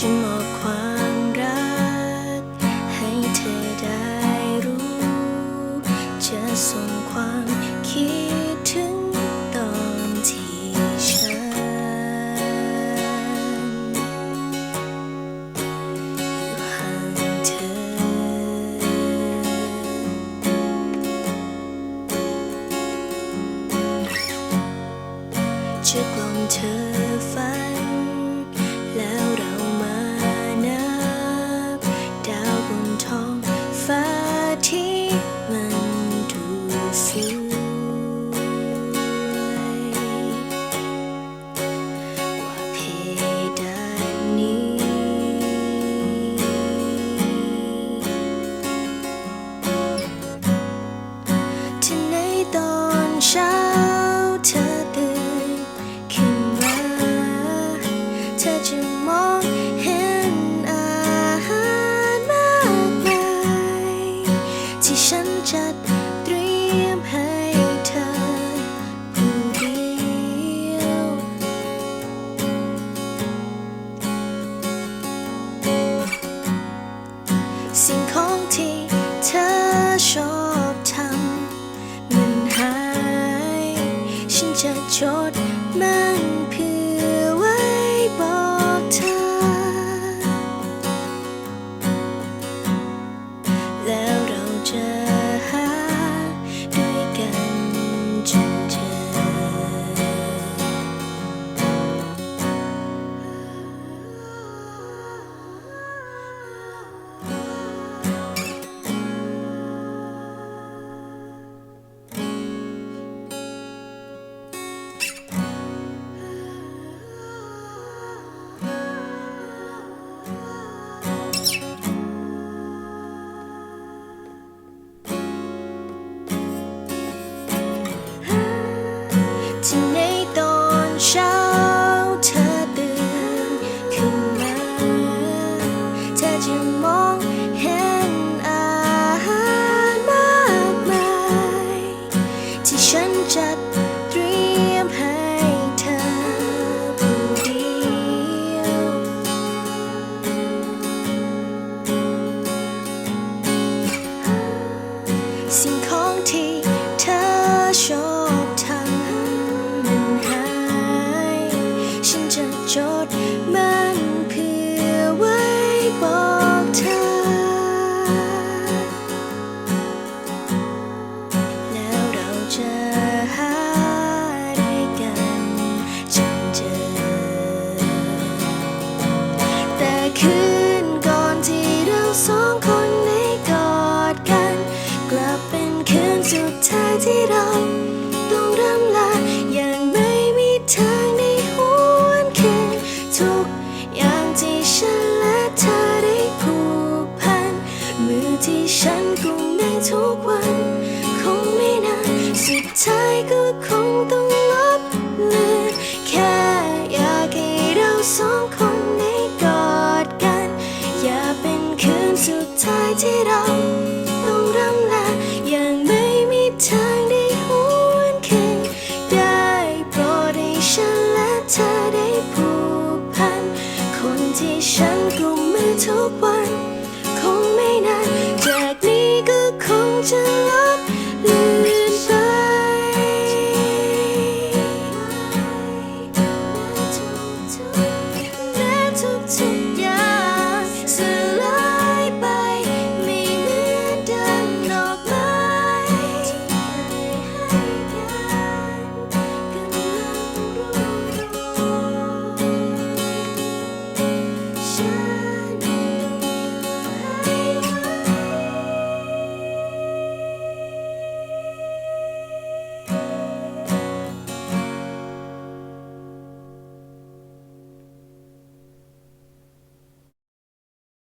จะมอบความรัก ให้เธอได้รู้ จะส่งความคิดถึงตอนที่ฉัน อยู่ห่างเธอ จะกล่อมเธอ sleep. ก็คงต้องลบเลือแค่อยากให้เราสองคนได้กอดกัน อย่าเป็นคืนสุดท้ายที่เรา